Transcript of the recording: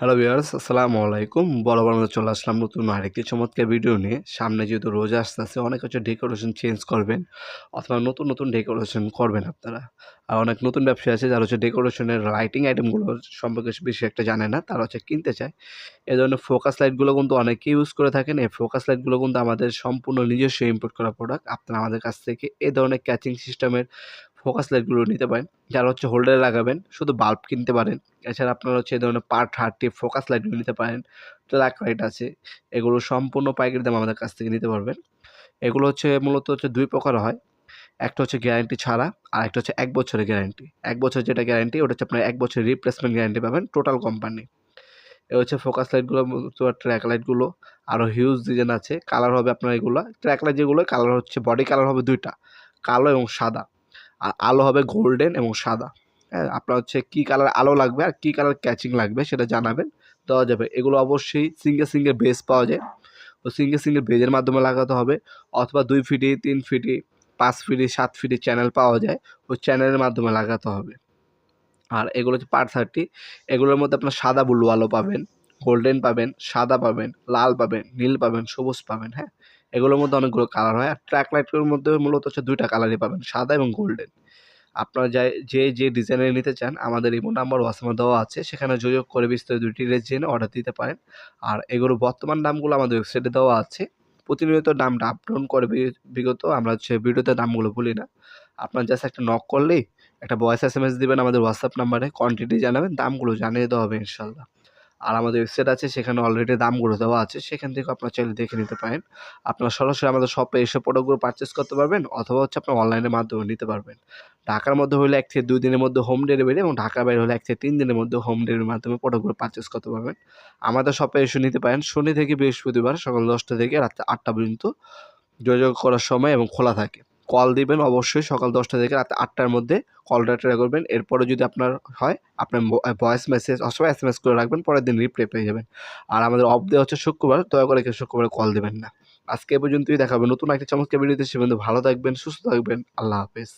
Hello viewers আসসালামু আলাইকুম। বরাবর আমরা চলে আসলাম নতুন আরেকটি চমৎকার ভিডিও নিয়ে। সামনে যেহেতু রোজা আসতে আসতেছে, অনেক হচ্ছে ডেকোরেশন চেঞ্জ করবেন অথবা নতুন নতুন ডেকোরেশন করবেন আপনারা। আর অনেক নতুন ব্যবসা আছে যারা হচ্ছে ডেকোরেশনের লাইটিং আইটেমগুলো সম্পর্কে বেশি একটা জানে না, তারা হচ্ছে কিনতে চায়। এই ধরনের ফোকাস লাইটগুলো কিন্তু অনেকেই ইউজ করে থাকেন। এই ফোকাস লাইটগুলো কিন্তু আমাদের সম্পূর্ণ নিজস্ব ইম্পোর্ট করা প্রোডাক্ট আপনারা আমাদের কাছ থেকে এই ধরনের ক্যাচিং সিস্টেমের ফোকাস লাইটগুলো নিতে পারেন। যারা হচ্ছে হোল্ডারে লাগাবেন, শুধু বাল্ব কিনতে পারেন। এছাড়া আপনারা হচ্ছে এই ধরনের পার্ট হার্টি ফোকাস লাইটগুলো নিতে পারেন। ট্র্যাক লাইট আছে, এগুলো সম্পূর্ণ পাইকারি দাম আমাদের কাছ থেকে নিতে পারবেন। এগুলো হচ্ছে মূলত হচ্ছে দুই প্রকার হয়। একটা হচ্ছে গ্যারান্টি ছাড়া, আর একটা হচ্ছে এক বছরের গ্যারান্টি এক বছর যেটা গ্যারান্টি ওটা হচ্ছে আপনার এক বছরের রিপ্লেসমেন্ট গ্যারান্টি পাবেন টোটাল কোম্পানি এ হচ্ছে ফোকাস লাইটগুলো ট্র্যাক লাইটগুলো আরও হিউজ ডিজাইন আছে। কালার হবে আপনার এগুলো। ট্র্যাক লাইট যেগুলো কালার হচ্ছে বডি কালার হবে দুইটা। কালো এবং সাদা। আলো হবে গোল্ডেন এবং সাদা। হ্যাঁ আপনার হচ্ছে কী কালার আলো লাগবে আর কী কালার ক্যাচিং লাগবে সেটা জানাবেন, দেওয়া যাবে। এগুলো অবশ্যই সিঙ্গেল সিঙ্গেল বেস পাওয়া যায়। তো সিঙ্গেল সিঙ্গেল বেজের মাধ্যমে লাগাতে হবে অথবা দুই ফিটি তিন ফিটি পাঁচ ফিটি সাত ফিটি চ্যানেল পাওয়া যায়, ওই চ্যানেলের মাধ্যমে লাগাতে হবে। আর এগুলো হচ্ছে পার থার্টি এগুলোর মধ্যে আপনার সাদা ব্লু আলো পাবেন। গোল্ডেন পাবেন, সাদা পাবেন, লাল পাবেন, নীল পাবেন, সবুজ পাবেন হ্যাঁ? এগুলোর মধ্যে অনেকগুলো কালার হয়। আর ট্র্যাক লাইটগুলোর মধ্যে মূলত হচ্ছে দুইটা কালারই পাবেন, সাদা এবং গোল্ডেন আপনারা যাই, যে যে ডিজাইনের নিতে চান, আমাদের ইমো নাম্বার হোয়াটসঅ্যাপে দেওয়া আছে, সেখানে যোগাযোগ করে বিস্তারিত ডিটেলস জেনে অর্ডার দিতে পারেন। আর এগুলো বর্তমান দামগুলো আমাদের ওয়েবসাইটে দেওয়া আছে। প্রতিনিয়ত দামটা আপ ডাউন করে বিগত আমরা হচ্ছে ভিডিওতে দামগুলো বলি না। আপনার জাস্ট একটা নক করলেই একটা ভয়েস এস এম এস দেবেন আমাদের হোয়াটসঅ্যাপ নাম্বারে কোয়ান্টিটি জানাবেন, দামগুলো জানিয়ে দেওয়া হবে ইনশাল্লাহ আর আমাদের ওয়েবসাইট আছে, সেখানে অলরেডি দামগুলো দেওয়া আছে, সেখান থেকে আপনার চাইলে দেখে নিতে পারেন। আপনারা সরাসরি আমাদের শপে এসে প্রোডাক্টগুলো পারচেস করতে পারবেন, অথবা হচ্ছে আপনার অনলাইনের মাধ্যমে নিতে পারবেন। ঢাকার মধ্যে হলে এক থেকে দুই দিনের মধ্যে হোম ডেলিভারি এবং ঢাকার বাইরে হলে এক থেকে তিন দিনের মধ্যে হোম ডেলিভারির মাধ্যমে প্রোডাক্টগুলো পারচেস করতে পারবেন। আমাদের শপে এসে নিতে পারেন, শনি থেকে বৃহস্পতিবার সকাল দশটা থেকে রাত আটটা পর্যন্ত। যোগাযোগ করার সময় এবং খোলা থাকে। কল দিবেন অবশ্যই সকাল দশটা থেকে রাত আটটার মধ্যে কলটা ট্রাই করবেন। এরপরে যদি আপনার হয়, আপনার ভয়েস মেসেজ অথবা এস এম এস করে রাখবেন, পরের দিন রিপ্লাই পেয়ে যাবেন। আর আমাদের অফ দেওয়া হচ্ছে শুক্রবার, দয়া করে কেউ শুক্রবার কল দেবেন না। আজকে এ পর্যন্তই দেখাবেন নতুন একটা চমৎকার ভিডিওতে সে ভালো থাকবেন, সুস্থ থাকবেন। আল্লাহ হাফেজ।